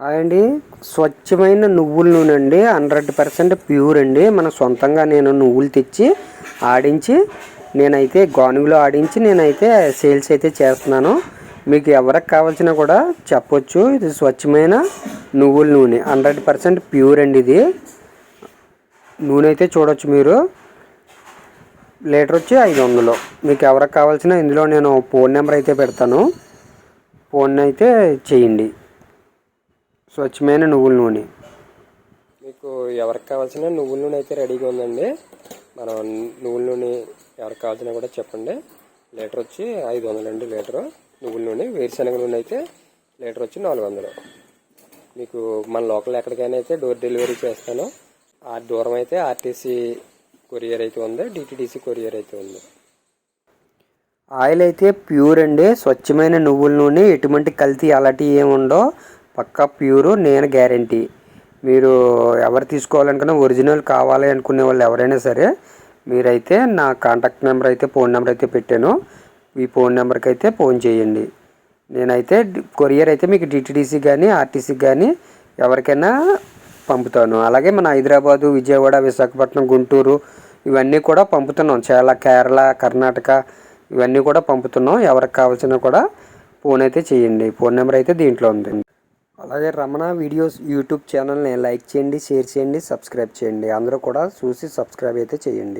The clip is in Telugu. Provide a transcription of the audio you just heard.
అండి స్వచ్ఛమైన నువ్వుల నూనె అండి హండ్రెడ్ పర్సెంట్ ప్యూర్ అండి. మన సొంతంగా నేను నువ్వులు తెచ్చి ఆడించి నేనైతే గానుగులో ఆడించి నేనైతే సేల్స్ అయితే చేస్తున్నాను. మీకు ఎవరికి కావాల్సిన కూడా చెప్పొచ్చు. ఇది స్వచ్ఛమైన నువ్వుల నూనె. హండ్రెడ్ పర్సెంట్ ప్యూర్ అండి ఇది. నూనె అయితే చూడొచ్చు మీరు. లీటర్ వచ్చి ఐదు వందలు. మీకు ఎవరికి కావాల్సిన ఇందులో నేను ఫోన్ నెంబర్ అయితే పెడతాను. ఫోన్ అయితే చేయండి. స్వచ్ఛమైన నువ్వుల నూనె. మీకు ఎవరికి కావాల్సిన నువ్వుల నూనె అయితే రెడీగా ఉందండి. మనం నువ్వుల నూనె ఎవరికి కావాల్సిన కూడా చెప్పండి. లీటర్ వచ్చి ఐదు వందలు అండి లీటరు. నువ్వుల నూనె వేరుశనగ నూనె అయితే లీటర్ వచ్చి నాలుగు వందలు. మీకు మన లోకల్ ఎక్కడికైనా అయితే డోర్ డెలివరీ చేస్తాను. ఆ దూరం అయితే ఆర్టీసీ కొరియర్ అయితే ఉంది డిటిడిసి కొరియర్ అయితే ఉంది. ఆయిల్ అయితే ప్యూర్ అండి. స్వచ్ఛమైన నువ్వుల నూనె. ఎటువంటి కల్తీ అలాంటివి ఏముండో పక్కా ప్యూరు నేను గ్యారంటీ. మీరు ఎవరు తీసుకోవాలనుకున్నా ఒరిజినల్ కావాలి అనుకునే వాళ్ళు ఎవరైనా సరే మీరైతే నా కాంటాక్ట్ నెంబర్ అయితే ఫోన్ నెంబర్ అయితే పెట్టాను. ఈ ఫోన్ నెంబర్కి అయితే ఫోన్ చేయండి. నేనైతే కొరియర్ అయితే మీకు డిటిడిసి కానీ ఆర్టీసీ కానీ ఎవరికైనా పంపుతాను. అలాగే మన హైదరాబాదు విజయవాడ విశాఖపట్నం గుంటూరు ఇవన్నీ కూడా పంపుతున్నాం. చాలా కేరళ కర్ణాటక ఇవన్నీ కూడా పంపుతున్నాం. ఎవరికి కావాల్సిన కూడా ఫోన్ అయితే చేయండి. ఫోన్ నెంబర్ అయితే దీంట్లో ఉంది అలాగే రమణ వీడియోస్ యూట్యూబ్ ఛానల్ని లైక్ చేయండి షేర్ చేయండి సబ్స్క్రైబ్ చేయండి. అందరూ కూడా చూసి సబ్స్క్రైబ్ అయితే చేయండి.